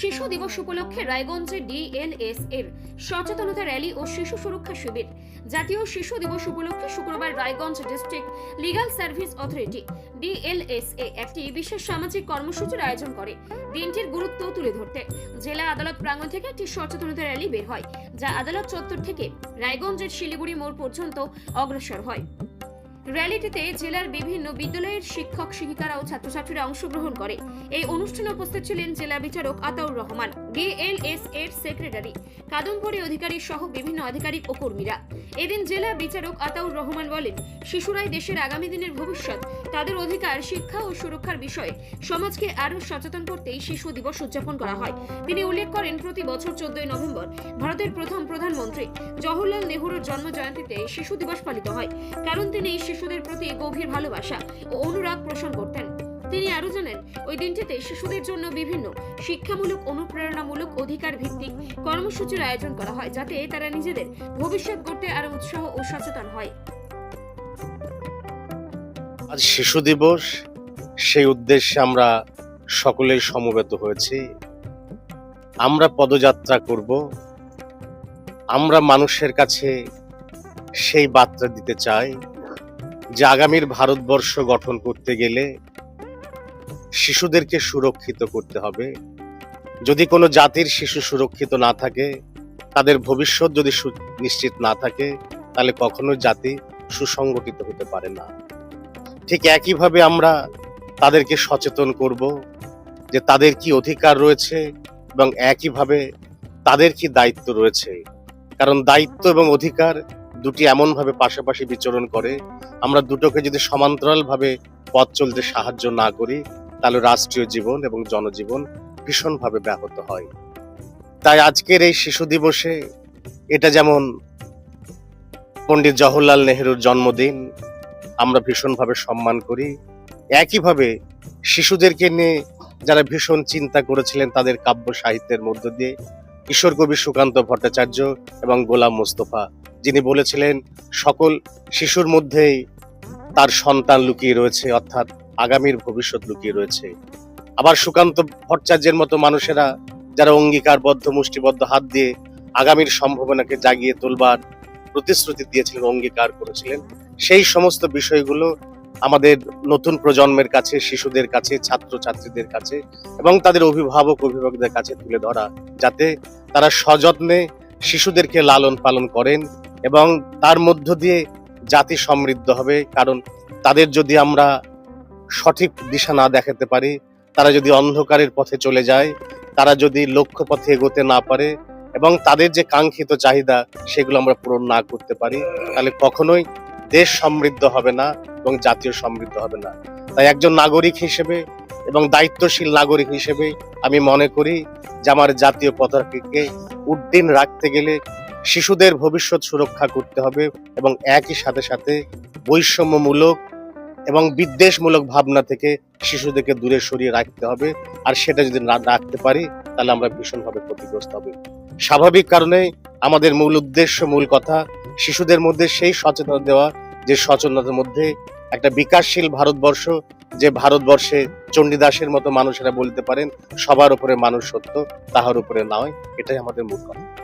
শিশু দিবস উপলক্ষে রায়গঞ্জে ডিএলএস এর সচেতনতা র্যালি ও শিশু সুরক্ষা শিবির। জাতীয় শিশু দিবস উপলক্ষে শুক্রবার Raiganj district legal service authority DLS এ একটি বিশেষ সামাজিক কর্মসূচির আয়োজন করে। দিনটির গুরুত্ব তুলে ধরতে জেলা আদালত প্রাঙ্গণ থেকে একটি সচেতনতা র্যালি বের হয়, যা আদালত চত্বর থেকে রায়গঞ্জের শিলিগুড়ি মোড় পর্যন্ত অগ্রসর হয়। র্যালিটিতে জেলার বিভিন্ন বিদ্যালয়ের শিক্ষক শিক্ষিকারা ও ছাত্রছাত্রীরা অংশগ্রহণ করে। এই অনুষ্ঠানে উপস্থিত ছিলেন জেলা বিচারক আতাউর রহমান। ডিএলএস সেক্রেটারি, কাদম্বরী অধিকারী সহ বিভিন্ন আধিকারিক ও কর্মীরা। এদিন জেলা বিচারক আতাউর রহমান বলেন, শিশুরাই দেশের আগামী দিনের ভবিষ্যৎ, তাদের অধিকার, শিক্ষা ও সুরক্ষার বিষয়ে সমাজকে আরও সচেতন করতেই শিশু দিবস উদযাপন করা হয়। তিনি উল্লেখ করেন, প্রতি বছর চোদ্দই নভেম্বর ভারতের প্রথম প্রধানমন্ত্রী জওহরলাল নেহরুর জন্ম জয়ন্তীতে শিশু দিবস পালিত হয়। কারণ তিনি শিশুদের প্রতি গভীর ভালোবাসা ও অনুরাগ পোষণ করতেন। তিনি আরও জানেন, ওই দিনটিতে শিশুদের জন্য বিভিন্ন শিক্ষামূলক অনুপ্রেরণামূলক অধিকার ভিত্তিক কর্মসূচির আয়োজন করা হয় যাতে তারা নিজেদের ভবিষ্যৎ গড়তে আরও উৎসাহ ও সচেতন হয়। আজ শিশু দিবস, সেই উদ্দেশ্যে আমরা সকলেই সমবেত হয়েছি। আমরা পদযাত্রা করব। আমরা মানুষের কাছে সেই বার্তা দিতে চাই যে আগামীর ভারতবর্ষ গঠন করতে গেলে শিশুদেরকে সুরক্ষিত করতে হবে। যদি কোনো জাতির শিশু সুরক্ষিত না থাকে, তাদের ভবিষ্যৎ যদি নিশ্চিত না থাকে, তাহলে কখনো জাতি সুসংগঠিত হতে পারে না। ঠিক একইভাবে আমরা তাদেরকে সচেতন করব যে তাদের কি অধিকার রয়েছে এবং একইভাবে তাদের কি দায়িত্ব রয়েছে। কারণ দায়িত্ব এবং অধিকার দুটি এমনভাবে পাশাপাশি বিচরণ করে, আমরা দুটোকে যদি সমান্তরালভাবে পথ চলতে সাহায্য না করি তাহলে রাষ্ট্রীয় জীবন এবং জনজীবন ভীষণভাবে ব্যাহত হয়। তাই আজকের এই শিশু দিবসে এটা যেমন পণ্ডিত জওহরলাল নেহেরুর জন্মদিন, আমরা ভীষণভাবে সম্মান করি। একইভাবে শিশুদেরকে নিয়ে যারা ভীষণ চিন্তা করেছিলেন তাদের কাব্য সাহিত্যের মধ্য দিয়ে, কিশোর কবি সুকান্ত ভট্টাচার্য এবং গোলাম মোস্তফা, যিনি বলেছিলেন, সকল শিশুর মধ্যেই তার সন্তান লুকিয়ে রয়েছে, অর্থাৎ আগামীর ভবিষ্যৎ লুকিয়ে রয়েছে। আবার সুকান্ত ভট্টাচার্যের মতো মানুষেরা যারা অঙ্গীকারবদ্ধ, মুষ্টিবদ্ধ হাত দিয়ে আগামীর সম্ভাবনাকে জাগিয়ে তোলবার প্রতিশ্রুতি দিয়েছিলেন, অঙ্গীকার করেছিলেন, সেই সমস্ত বিষয়গুলো আমাদের নতুন প্রজন্মের কাছে, শিশুদের কাছে ছাত্র ছাত্রীদের কাছে এবং তাদের অভিভাবক, অভিভাবকদের কাছে তুলে ধরা, যাতে তারা সযত্নে শিশুদেরকে লালন পালন করেন এবং তার মধ্য দিয়ে জাতি সমৃদ্ধ হবে, কারণ তাদের যদি আমরা সঠিক দিশা না দেখাতে পারি, তারা যদি অন্ধকারের পথে চলে যায়, তারা যদি লক্ষ্য পথে এগোতে না পারে এবং তাদের যে কাঙ্ক্ষিত চাহিদা, সেগুলো আমরা পূরণ না করতে পারি, তাহলে কখনোই দেশ সমৃদ্ধ হবে না এবং জাতীয় সমৃদ্ধ হবে না। তাই একজন নাগরিক হিসেবে এবং দায়িত্বশীল নাগরিক হিসেবে আমি মনে করি যে আমার জাতীয় পতাকাকে উড্ডীন রাখতে গেলে শিশুদের ভবিষ্যৎ সুরক্ষা করতে হবে এবং একই সাথে সাথে বৈষম্যমূলক এবং বিদ্বেষমূলক ভাবনা থেকে শিশুদেরকে দূরে সরিয়ে রাখতে হবে। আর সেটা যদি না রাখতে পারি, তাহলে আমরা ভীষণভাবে ক্ষতিগ্রস্ত হবে। স্বাভাবিক কারণে আমাদের মূল উদ্দেশ্য, মূল কথা, শিশুদের মধ্যে সেই সচেতনতা দেওয়া, যে সচেতনতার মধ্যে একটা বিকাশশীল ভারতবর্ষ, যে ভারতবর্ষে চণ্ডীদাসের মতো মানুষেরা বলতে পারেন, সবার উপরে মানুষ সত্য, তাহার উপরে নয়, এটাই আমাদের মূল কথা।